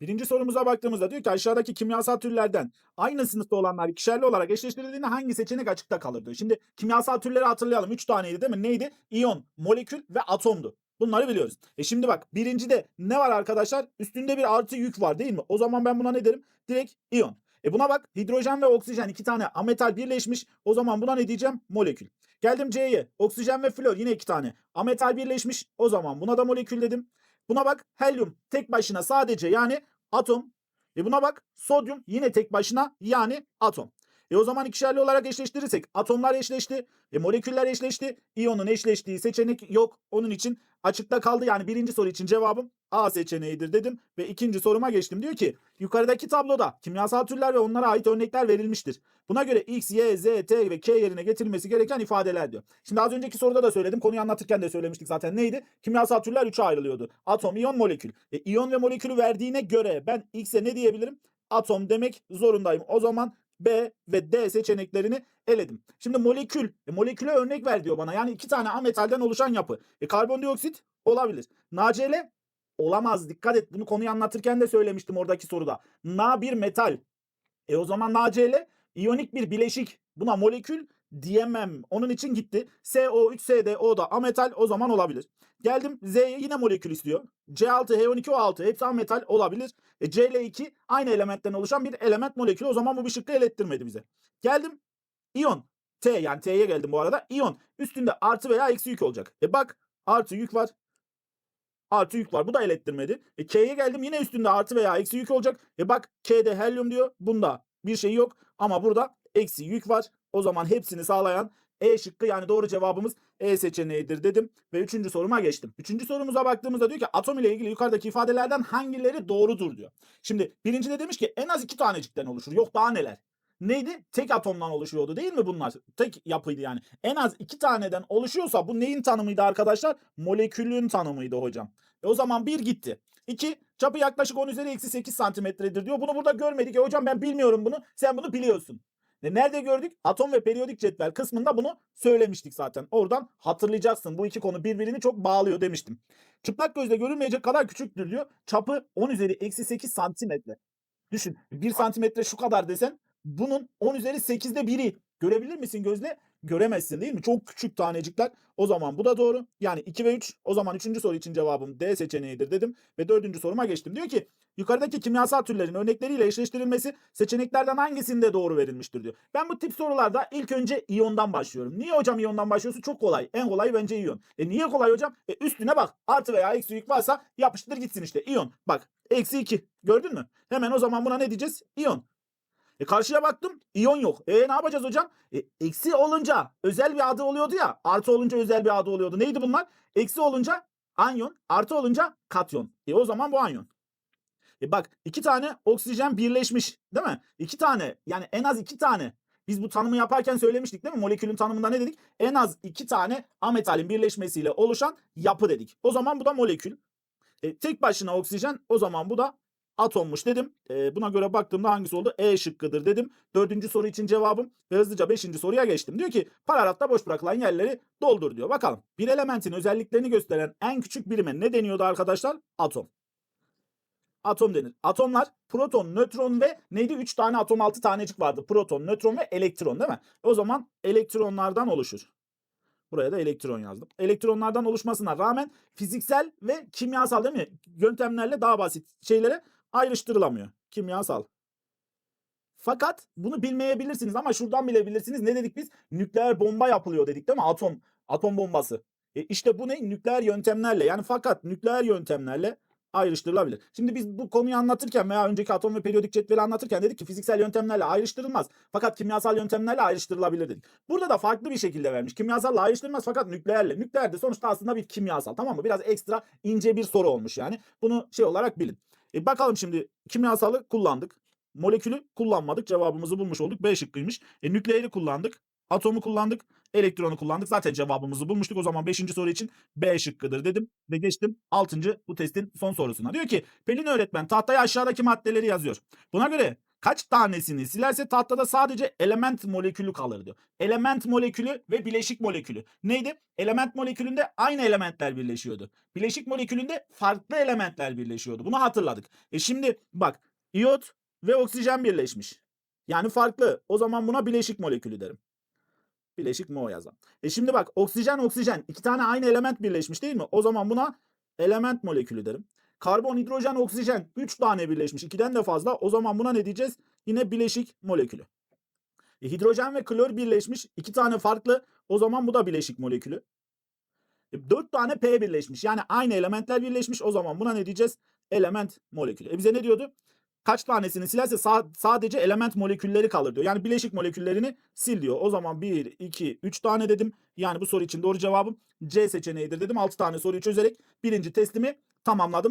Birinci sorumuza baktığımızda diyor ki aşağıdaki kimyasal türlerden aynı sınıfta olanlar ikişerli olarak eşleştirildiğinde hangi seçenek açıkta kalır diyor. Şimdi kimyasal türleri hatırlayalım. Üç taneydi değil mi? Neydi? İyon, molekül ve atomdu. Bunları biliyoruz. E şimdi bak birincide ne var arkadaşlar? Üstünde bir artı yük var değil mi? O zaman ben buna ne derim? Direkt iyon. E buna bak hidrojen ve oksijen iki tane ametal birleşmiş. O zaman buna ne diyeceğim? Molekül. Geldim C'ye. Oksijen ve flor yine iki tane. Ametal birleşmiş. O zaman buna da molekül dedim. Buna bak helyum tek başına sadece yani atom. E buna bak sodyum yine tek başına yani atom. E o zaman ikişerli olarak eşleştirirsek atomlar eşleşti, e moleküller eşleşti. İyonun eşleştiği seçenek yok. Onun için açıkta kaldı. Yani birinci soru için cevabım A seçeneğidir dedim ve ikinci soruma geçtim. Diyor ki yukarıdaki tabloda kimyasal türler ve onlara ait örnekler verilmiştir. Buna göre X, Y, Z, T ve K yerine getirilmesi gereken ifadeler diyor. Şimdi az önceki soruda da söyledim. Konuyu anlatırken de söylemiştik zaten. Neydi? Kimyasal türler 3'e ayrılıyordu. Atom, iyon, molekül. E, iyon ve molekülü verdiğine göre ben X'e ne diyebilirim? Atom demek zorundayım. O zaman B ve D seçeneklerini eledim. Şimdi molekül, e, moleküle örnek ver diyor bana. Yani iki tane ametalden oluşan yapı. E, karbondioksit olabilir. NaCl olamaz. Dikkat et. Bunu konuyu anlatırken de söylemiştim oradaki soruda. Na bir metal. E o zaman NaCl iyonik bir bileşik. Buna molekül diyemem. Onun için gitti. SO3 SDO da ametal o zaman olabilir. Geldim Z'ye yine molekül istiyor. C6, H12, O6 hepsi ametal olabilir. E, Cl2 aynı elementten oluşan bir element molekülü. O zaman bu bir şıkkı elettirmedi bize. Geldim iyon. T yani T'ye geldim bu arada. İyon üstünde artı veya eksi yük olacak. E bak artı yük var. Artı yük var. Bu da elettirmedi. E K'ye geldim yine üstünde artı veya eksi yük olacak. E bak K'de helyum diyor. Bunda bir şey yok. Ama burada eksi yük var. O zaman hepsini sağlayan E şıkkı yani doğru cevabımız E seçeneğidir dedim ve üçüncü soruma geçtim. Üçüncü sorumuza baktığımızda diyor ki atom ile ilgili yukarıdaki ifadelerden hangileri doğrudur diyor. Şimdi birincide demiş ki en az iki tanecikten oluşur. Yok daha neler. Neydi? Tek atomdan oluşuyordu değil mi bunlar? Tek yapıydı yani. En az iki taneden oluşuyorsa bu neyin tanımıydı arkadaşlar? Molekülün tanımıydı hocam. E o zaman bir gitti. İki, çapı yaklaşık 10 üzeri eksi 8 santimetredir diyor. Bunu burada görmedik. E hocam ben bilmiyorum bunu. Sen bunu biliyorsun. E nerede gördük? Atom ve periyodik cetvel kısmında bunu söylemiştik zaten. Oradan hatırlayacaksın. Bu iki konu birbirini çok bağlıyor demiştim. Çıplak gözle görülmeyecek kadar küçüktür diyor. Çapı 10 üzeri eksi 8 santimetre. Düşün 1 santimetre şu kadar desen bunun 10 üzeri 8'de biri. Görebilir misin gözle? Göremezsin değil mi? Çok küçük tanecikler. O zaman bu da doğru. Yani 2 ve 3. O zaman 3. soru için cevabım D seçeneğidir dedim. Ve 4. soruma geçtim. Diyor ki yukarıdaki kimyasal türlerin örnekleriyle eşleştirilmesi seçeneklerden hangisinde doğru verilmiştir diyor. Ben bu tip sorularda ilk önce iyondan başlıyorum. Niye hocam iyondan başlıyorsun? Çok kolay. En kolay bence iyon. E niye kolay hocam? E üstüne bak. Artı veya eksi yük varsa yapıştır gitsin işte. İyon. Bak. Eksi 2. Gördün mü? Hemen o zaman buna ne diyeceğiz? İyon. E karşıya baktım iyon yok. E ne yapacağız hocam? E, eksi olunca özel bir adı oluyordu ya. Artı olunca özel bir adı oluyordu. Neydi bunlar? Eksi olunca anyon. Artı olunca katyon. E o zaman bu anyon. E bak iki tane oksijen birleşmiş değil mi? İki tane yani en az iki tane. Biz bu tanımı yaparken söylemiştik değil mi? Molekülün tanımında ne dedik? En az iki tane ametalin birleşmesiyle oluşan yapı dedik. O zaman bu da molekül. E, tek başına oksijen o zaman bu da atommuş dedim. E, buna göre baktığımda hangisi oldu? E şıkkıdır dedim. Dördüncü soru için cevabım ve hızlıca beşinci soruya geçtim. Diyor ki pararatta boş bırakılan yerleri doldur diyor. Bakalım bir elementin özelliklerini gösteren en küçük birime ne deniyordu arkadaşlar? Atom. Atom denir. Atomlar proton, nötron ve neydi? 3 tane atom 6 tanecik vardı. Proton, nötron ve elektron değil mi? O zaman elektronlardan oluşur. Buraya da elektron yazdım. Elektronlardan oluşmasına rağmen fiziksel ve kimyasal değil mi? Yöntemlerle daha basit şeylere ayrıştırılamıyor. Kimyasal. Fakat bunu bilmeyebilirsiniz ama şuradan bilebilirsiniz. Ne dedik biz? Nükleer bomba yapılıyor dedik değil mi? Atom, atom bombası. E işte bu ne? Nükleer yöntemlerle yani fakat nükleer yöntemlerle ayrıştırılabilir. Şimdi biz bu konuyu anlatırken veya önceki atom ve periyodik cetveli anlatırken dedik ki fiziksel yöntemlerle ayrıştırılmaz. Fakat kimyasal yöntemlerle ayrıştırılabilir dedik. Burada da farklı bir şekilde vermiş. Kimyasalla ayrıştırılmaz fakat nükleerle. Nükleer de sonuçta aslında bir kimyasal tamam mı? Biraz ekstra ince bir soru olmuş yani. Bunu şey olarak bilin. E bakalım şimdi kimyasalı kullandık. Molekülü kullanmadık. Cevabımızı bulmuş olduk. B şıkkıymış. E, nükleeri kullandık. Atomu kullandık. Elektronu kullandık. Zaten cevabımızı bulmuştuk. O zaman 5. soru için B şıkkıdır dedim. Ve geçtim 6. bu testin son sorusuna. Diyor ki Pelin öğretmen tahtaya aşağıdaki maddeleri yazıyor. Buna göre Kaç tanesini silerse tahtada sadece element molekülü kalır diyor. Element molekülü ve bileşik molekülü. Neydi? Element molekülünde aynı elementler birleşiyordu. Bileşik molekülünde farklı elementler birleşiyordu. Bunu hatırladık. E şimdi bak iyot ve oksijen birleşmiş. Yani farklı. O zaman buna bileşik molekülü derim. Bileşik mo yazalım. E şimdi bak oksijen oksijen iki tane aynı element birleşmiş değil mi? O zaman buna element molekülü derim. Karbon, hidrojen, oksijen 3 tane birleşmiş. 2'den de fazla. O zaman buna ne diyeceğiz? Yine bileşik molekülü. E, hidrojen ve klor birleşmiş. 2 tane farklı. O zaman bu da bileşik molekülü. E, 4 tane P birleşmiş. Yani aynı elementler birleşmiş. O zaman buna ne diyeceğiz? Element molekülü. E bize ne diyordu? Kaç tanesini silerse sa- sadece element molekülleri kalır diyor. Yani bileşik moleküllerini sil diyor. O zaman 1, 2, 3 tane dedim. Yani bu soru için doğru cevabım C seçeneğidir dedim. 6 tane soruyu çözerek birinci testimi tamamladım.